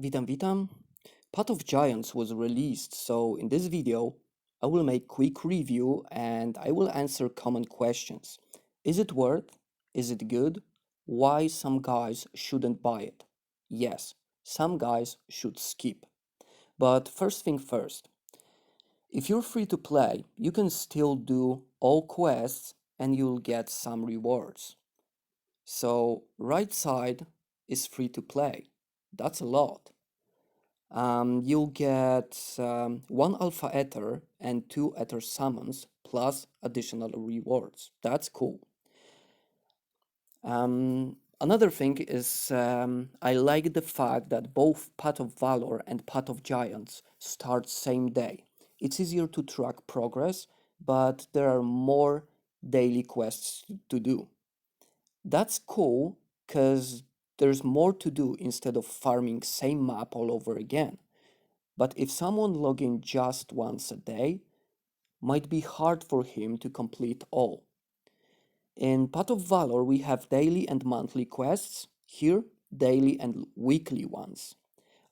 Witam, witam. Path of Giants was released, so in this video, I will make quick review and I will answer common questions. Is it worth? Is it good? Why some guys shouldn't buy it? Yes, some guys should skip. But first thing first, if you're free to play, you can still do all quests and you'll get some rewards. So right side is free to play. That's a lot. Um, you'll get um, one alpha ether and two ether summons plus additional rewards. That's cool. Um, another thing is um, I like the fact that both Path of Valor and Path of Giants start same day. It's easier to track progress, but there are more daily quests to do. That's cool because there's more to do instead of farming same map all over again. But if someone log in just once a day, might be hard for him to complete all. In Path of Valor, we have daily and monthly quests. Here, daily and weekly ones.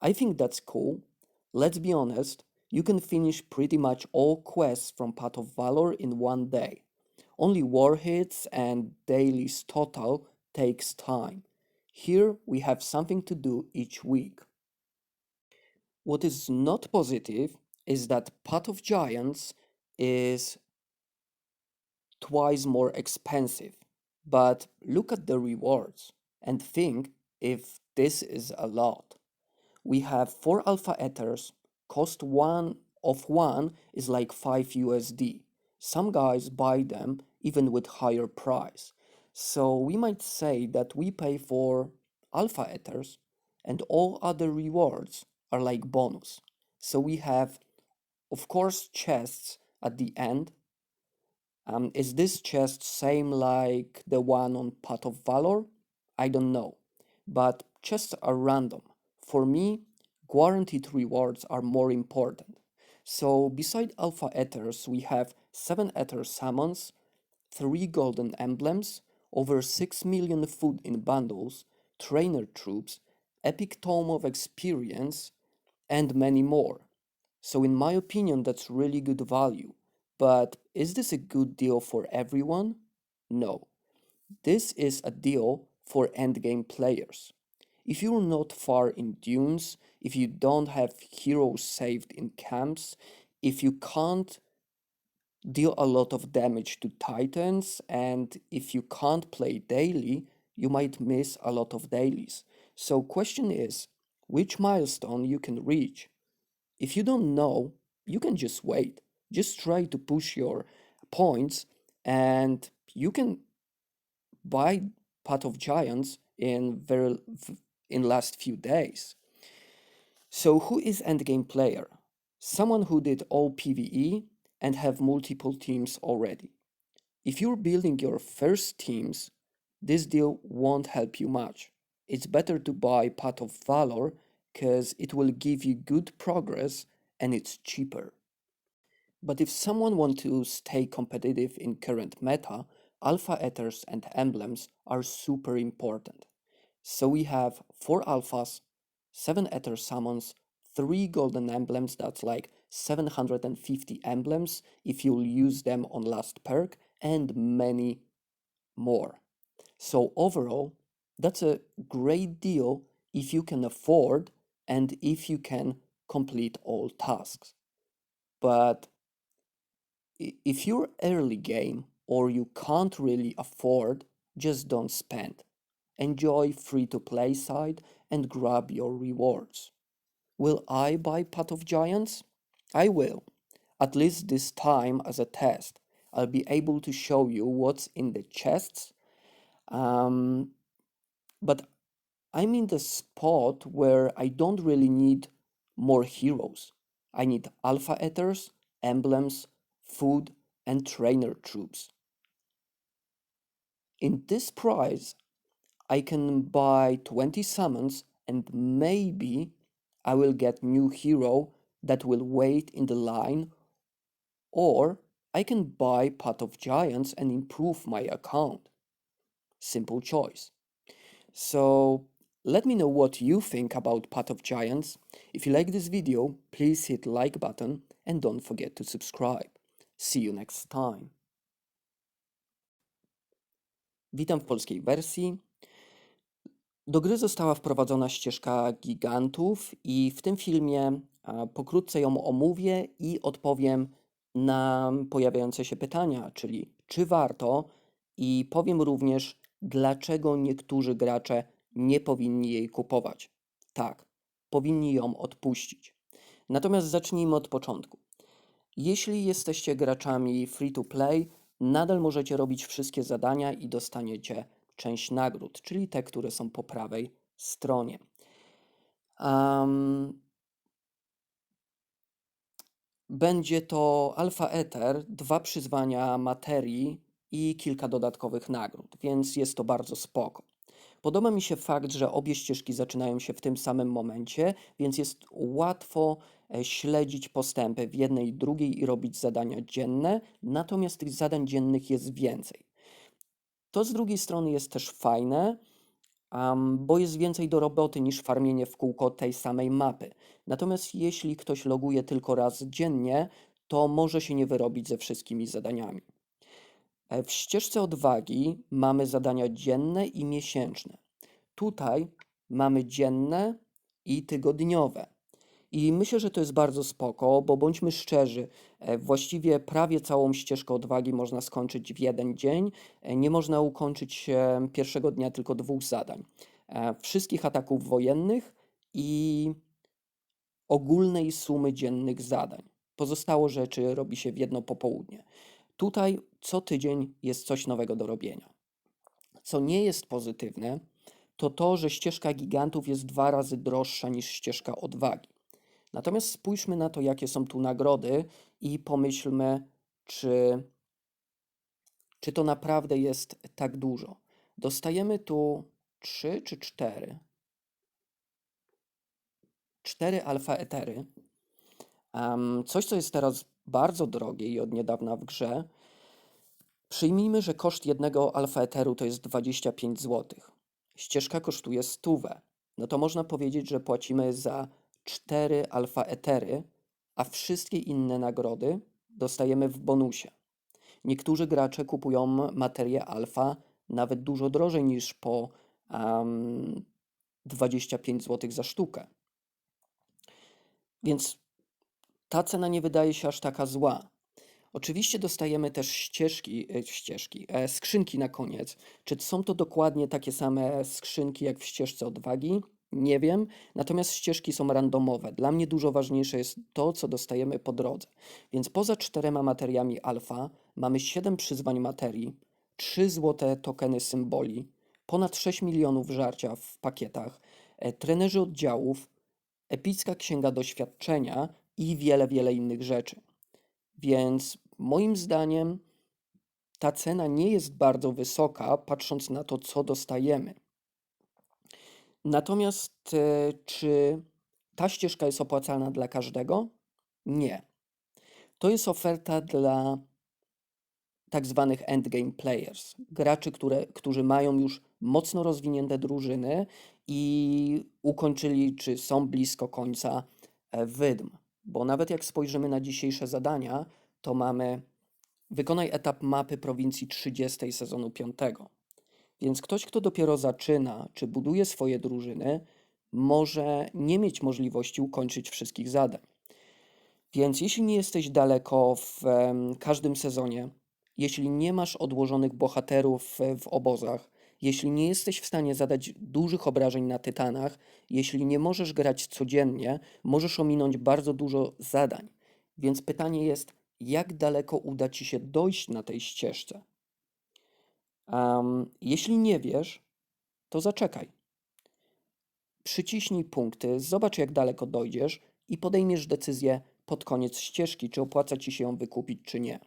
I think that's cool. Let's be honest, you can finish pretty much all quests from Path of Valor in one day. Only war hits and dailies total takes time. Here we have something to do each week. What is not positive is that Path of Giants is twice more expensive. But look at the rewards and think if this is a lot. We have four alpha ethers, cost one of one is like 5 USD. Some guys buy them even with higher price. So we might say that we pay for alpha ethers and all other rewards are like bonus. So we have of course chests at the end. Um, is this chest same like the one on Path of Valor? I don't know. But chests are random. For me, guaranteed rewards are more important. So beside alpha ethers, we have 7 ether summons, 3 golden emblems, over 6 million food in bundles, trainer troops, epic tome of experience, and many more. So in my opinion, that's really good value. But is this a good deal for everyone? No. This is a deal for endgame players. If you're not far in dunes, if you don't have heroes saved in camps, if you can't deal a lot of damage to titans, and if you can't play daily, you might miss a lot of dailies. So question is, which milestone you can reach? If you don't know, you can just wait. Just try to push your points and you can buy Path of Giants in very in last few days. So who is endgame player? Someone who did all PvE and have multiple teams already. If you're building your first teams, this deal won't help you much. It's better to buy Path of Valor because it will give you good progress and it's cheaper. But if someone wants to stay competitive in current meta, alpha ethers and emblems are super important. So we have 4 alphas, 7 ether summons, 3 golden emblems, that's like 750 emblems if you'll use them on last perk, and many more. So overall, that's a great deal if you can afford and if you can complete all tasks. But if you're early game or you can't really afford, just don't spend. Enjoy free to play side and grab your rewards. Will I buy Path of Giants? I will, at least this time as a test. I'll be able to show you what's in the chests. Um, but I'm in the spot where I don't really need more heroes. I need alpha ethers, emblems, food, and trainer troops. In this price, I can buy 20 summons and maybe I will get new hero that will wait in the line or I can buy Path of Giants and improve my account. Simple choice. So Let me know what you think about Path of Giants. If you like this video, please hit like button and don't forget to subscribe. See you next time. Witam w polskiej wersji. Do gry została wprowadzona ścieżka gigantów i w tym filmie pokrótce ją omówię i odpowiem na pojawiające się pytania, czyli czy warto i powiem również, dlaczego niektórzy gracze nie powinni jej kupować. Tak, powinni ją odpuścić. Natomiast zacznijmy od początku. Jeśli jesteście graczami free to play, nadal możecie robić wszystkie zadania i dostaniecie część nagród, czyli te, które są po prawej stronie. Um, będzie to Alpha Ether, dwa przyzwania materii i kilka dodatkowych nagród, więc jest to bardzo spoko. Podoba mi się fakt, że obie ścieżki zaczynają się w tym samym momencie, więc jest łatwo e, śledzić postępy w jednej i drugiej i robić zadania dzienne, natomiast tych zadań dziennych jest więcej. To z drugiej strony jest też fajne, um, bo jest więcej do roboty niż farmienie w kółko tej samej mapy. Natomiast jeśli ktoś loguje tylko raz dziennie, to może się nie wyrobić ze wszystkimi zadaniami. E, W ścieżce odwagi mamy zadania dzienne i miesięczne. Tutaj mamy dzienne i tygodniowe. I myślę, że to jest bardzo spoko, bo bądźmy szczerzy, właściwie prawie całą ścieżkę odwagi można skończyć w jeden dzień. E, Nie można ukończyć e, pierwszego dnia tylko dwóch zadań. E, Wszystkich ataków wojennych i ogólnej sumy dziennych zadań. Pozostało rzeczy robi się w jedno popołudnie. Tutaj co tydzień jest coś nowego do robienia. Co nie jest pozytywne, to to, że ścieżka gigantów jest dwa razy droższa niż ścieżka odwagi. Natomiast spójrzmy na to, jakie są tu nagrody i pomyślmy, czy, czy to naprawdę jest tak dużo. Dostajemy tu trzy czy cztery? Cztery alfa etery. Em, coś, co jest teraz bardzo drogie i od niedawna w grze. Przyjmijmy, że koszt jednego alfa eteru to jest 25 zł. Ścieżka kosztuje stówę. No to można powiedzieć, że płacimy za 4 alfa etery, a wszystkie inne nagrody dostajemy w bonusie. Niektórzy gracze kupują materię alfa nawet dużo drożej niż po um, 25 zł za sztukę. Więc ta cena nie wydaje się aż taka zła. Oczywiście dostajemy też ścieżki, e, ścieżki, e, skrzynki na koniec. Czy są to dokładnie takie same skrzynki jak w ścieżce odwagi? Nie wiem, natomiast ścieżki są randomowe. Dla mnie dużo ważniejsze jest to, co dostajemy po drodze. Więc poza czterema materiami alfa mamy 7 przyzwań materii, 3 złote tokeny symboli, ponad 6 milionów żarcia w pakietach, e, trenerzy oddziałów, epicka księga doświadczenia i wiele, wiele innych rzeczy. Więc moim zdaniem ta cena nie jest bardzo wysoka, patrząc na to, co dostajemy. Natomiast e, czy ta ścieżka jest opłacalna dla każdego? Nie. To jest oferta dla tak zwanych endgame players, graczy, które, którzy mają już mocno rozwinięte drużyny i ukończyli, czy są blisko końca e, wydm. Bo nawet jak spojrzymy na dzisiejsze zadania, to mamy wykonaj etap mapy prowincji 30 sezonu 5. Więc ktoś, kto dopiero zaczyna, czy buduje swoje drużyny, może nie mieć możliwości ukończyć wszystkich zadań. Więc jeśli nie jesteś daleko w każdym sezonie, jeśli nie masz odłożonych bohaterów e, w obozach, jeśli nie jesteś w stanie zadać dużych obrażeń na tytanach, jeśli nie możesz grać codziennie, możesz ominąć bardzo dużo zadań. Więc pytanie jest, jak daleko uda ci się dojść na tej ścieżce? Am, jeśli nie wiesz, to zaczekaj. Przyciśnij punkty, zobacz jak daleko dojdziesz i podejmiesz decyzję pod koniec ścieżki, czy opłaca ci się ją wykupić, czy nie.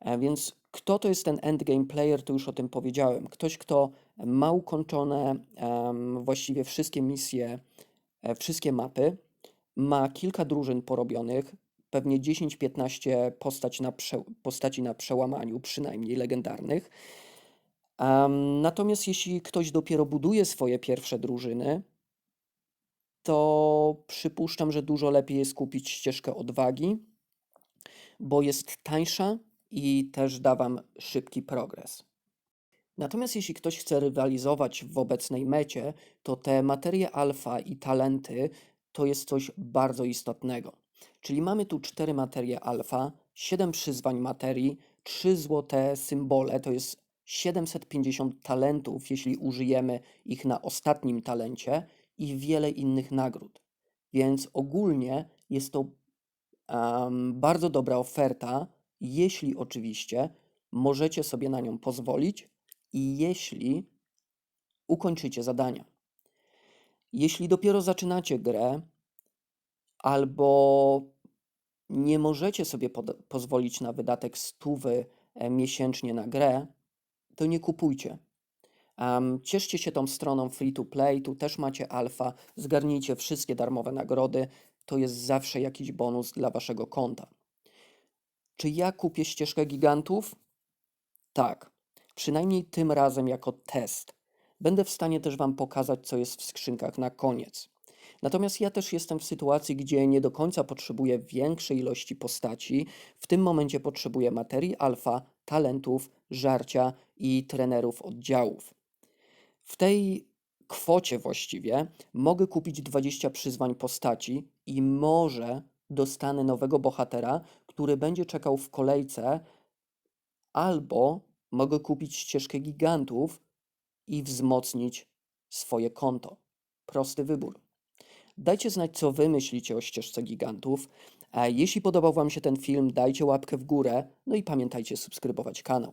E, Więc kto to jest ten endgame player, to już o tym powiedziałem. Ktoś, kto ma ukończone em, właściwie wszystkie misje, e, wszystkie mapy, ma kilka drużyn porobionych, pewnie 10-15 postać na postaci na przełamaniu, przynajmniej legendarnych. Em, natomiast jeśli ktoś dopiero buduje swoje pierwsze drużyny, to przypuszczam, że dużo lepiej jest kupić ścieżkę odwagi, bo jest tańsza i też da Wam szybki progres. Natomiast jeśli ktoś chce rywalizować w obecnej mecie, to te materie alfa i talenty to jest coś bardzo istotnego. Czyli mamy tu cztery materie alfa, 7 przyzwań materii, 3 złote symbole, to jest 750 talentów, jeśli użyjemy ich na ostatnim talencie i wiele innych nagród. Więc ogólnie jest to em, bardzo dobra oferta, jeśli oczywiście możecie sobie na nią pozwolić i jeśli ukończycie zadania. Jeśli dopiero zaczynacie grę albo nie możecie sobie pozwolić na wydatek stówy e, miesięcznie na grę, to nie kupujcie. Em, cieszcie się tą stroną free to play, tu też macie alfa, zgarnijcie wszystkie darmowe nagrody, to jest zawsze jakiś bonus dla waszego konta. Czy ja kupię ścieżkę gigantów? Tak, przynajmniej tym razem jako test. Będę w stanie też Wam pokazać, co jest w skrzynkach na koniec. Natomiast ja też jestem w sytuacji, gdzie nie do końca potrzebuję większej ilości postaci. W tym momencie potrzebuję materii alfa, talentów, żarcia i trenerów oddziałów. W tej kwocie właściwie mogę kupić 20 przyzwań postaci i może dostanę nowego bohatera, który będzie czekał w kolejce, albo mogę kupić ścieżkę gigantów i wzmocnić swoje konto. Prosty wybór. Dajcie znać, co wy myślicie o ścieżce gigantów. Jeśli podobał Wam się ten film, dajcie łapkę w górę, no i pamiętajcie subskrybować kanał.